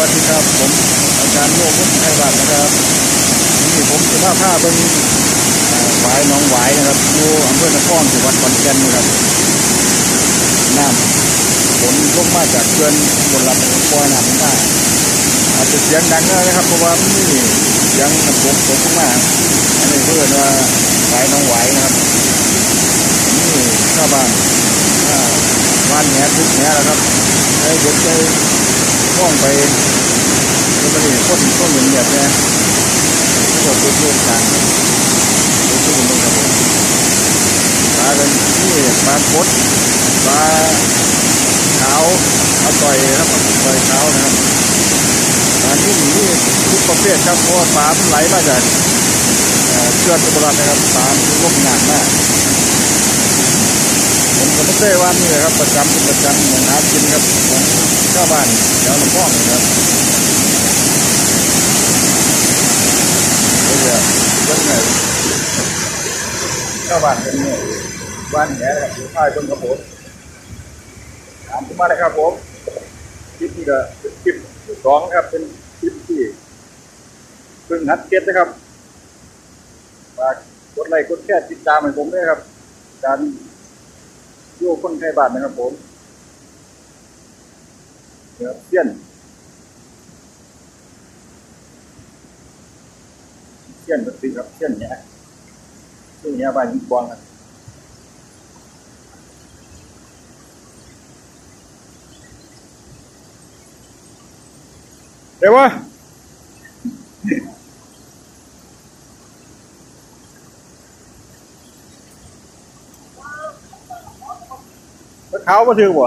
วัสดีครับ ผมอาจารย์โยกพุทธไทยบ้านนะครับนี่ผมจะมาพาเป็นหวายน้องหวายนะครับอยู่อำเภอนครจังหวัดขอนแก่นนะครับน้ำฝนลงมาจากเขื่อนบนลำปอยน้ำลงมาอาจจะเสียงดังนะครับเพราะว่านมีเสียงน้ำฝนตกลงมาอันนี้เพื่อนว่าหวายน้องหวายนะครับนี่ชาวบ้านอ่านแหนทุกแหนแล้วครับไอ้เด็กใจมองไป คนคนเหมือนแบบนี้ก็ตัวตัวต่างตัวตัวมันครับผมปลากันนี่ปลาคดปลาขาวปลาต่อยครับต่อยขาวนะครับปลาที่นี่ทุกประเภทครับเพราะว่าปลามันไหลมาจากเชือกตะบรันนะครับปลามันลงงานมากผมก็ไม่ได้ว่านี่แหละครับประจำเป็นประจำเหมือนน้ำกินครับของชาวบ้านแถวลำพองนะครับเดี๋ยวเรื่องไหน ชาวบ้านเป็นเนี่ยบ้านแหนนะครับอยู่ท้ายต้นกระโปงถามผมมาเลยครับผมคลิปนี้ก็เป็นคลิปที่สองครับ เป็นคลิปที่เพิ่งหัดเก็ตนะครับฝากกดไลค์กดแชร์ติดตามให้ผมด้วยครับการโยกคนไทยบ้านนะครับผมเดี๋ยวเสี้ยนเสี้ยนก็ตีครับเสี้ยนเนี้ย เสี้ยนเนี้ยบ้านยิบอลครับเดี๋ยววะแล้วเขามาถึงบ่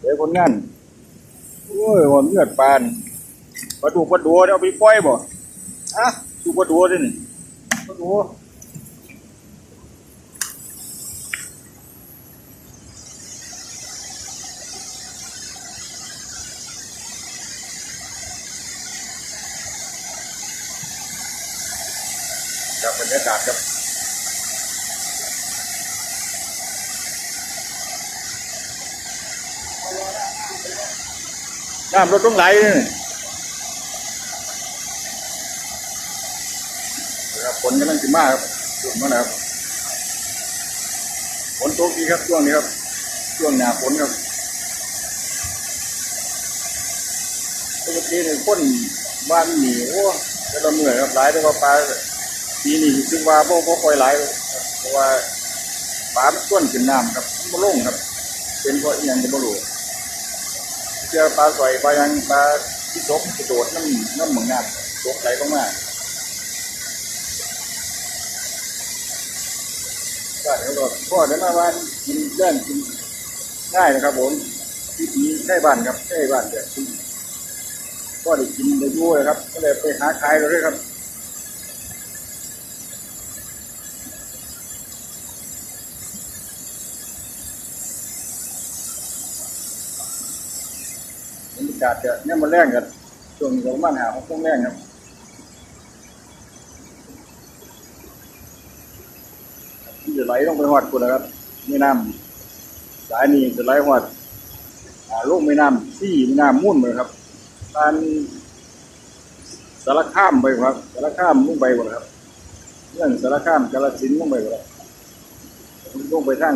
เดี๋ยวคนงั้นโอ้ยวันเลือดปานปลาดูปลาดัวเนี่ยเอาไปปล่อยบ่อะดูปลาดัวดินี่ปลาดัวกับบรรยากาศครับ น้ำรถต้องไหลนี่ครับฝนกำลังจะมาครับฝนมาแล้วครับฝนตกดีครับช่วงนี้ครับ ช่วงหนาฝนครับปกติเนี่ยคนบ้านหนีโอ้จะละเมื่อยครับหลายแต่ว่าปลาปีนี้ซึ่งว่าพวกพวกคอยหลายเพราะว่าปลามันต้นขึ้นน้ำครับมันบ่ลงครับ เป็นเพราะอย่างจะบ่รู้ เจอปลาสวยปลายังปลาที่ตกกระโดดน้ำน้ำเหมือนงานตกไหลลงมาก็เดี๋ยวก็พ่อเดี๋ยวมาวันกินเรื่องกินง่ายนะครับผมที่นี้ใกล้บ้านครับใกล้บ้านเดี๋ยวพ่อได้กินได้ด้วยครับ ก็เลยไปหาขายเราด้วยครับ บรรยากาศจะเนี่ยมาแรงกันช่วงนี้เราบ้านหาของพวกแรงครับที่จะไหลลงไปหอดคุณนะครับแม่น้ำสายนี้จะไหลหอดอ่าลงแม่น้ำซี่แม่น้ำมุ่นเลยครับทานสารข้ามไปครับสารข้ามลงไปหมดครับเรื่องสารข้ามกาลสินธุ์ลงไปหมดครับลงไปทาง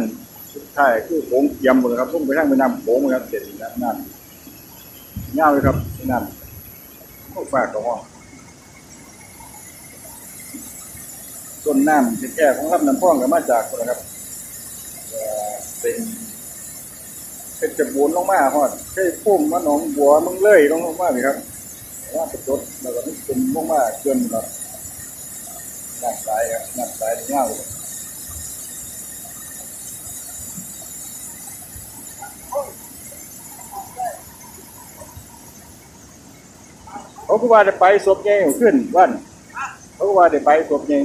สุดท้ายคือโขงเทียมหมดครับลงไปทางแม่น้ำโขงครับเสร็จแล้วน้ำยาวเลยครับแม่น้ำก็ฝากกับห้องต้นน้ำแก่ของลำน้ำพองก็มาจากคนนะครับเป็นเป็นจะบูนลงมาฮอดใช่พุ่มมาหนองบัวมึงเลยลงมาเลยครับว่าเป็นรถแล้วก็นี่เป็นลงมาเกินครับน้ำสายครับน้ำสายเงาเลย เขาก็ว่าจะไปศพใหญ่ขึ้นวันเขาก็ว่าจะไปศพใหญ่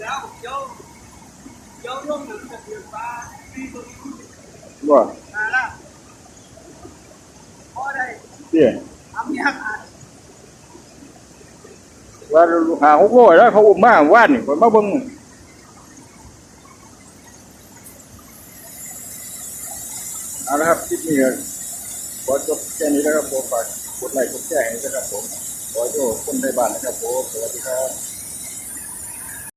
แล้วเดี๋ยวเดี๋ยวร่วมถึงจะเดือดฟ้าปีตัวนี้บ่มาละพอได้เตี้ยทำยากอะโอ้ว่าหาหกโลแล้วเขาอุ้มมาว่านนี่ผมมาเบิ่งเอาละครับคลิปนี้ก็ขอจบแค่นี้แล้วครับผมฝา กกดไลค์กดแชร์ให้ด้วยนะครับผมขอโยกคนในบ้านนะครับผมสวัสดีครับ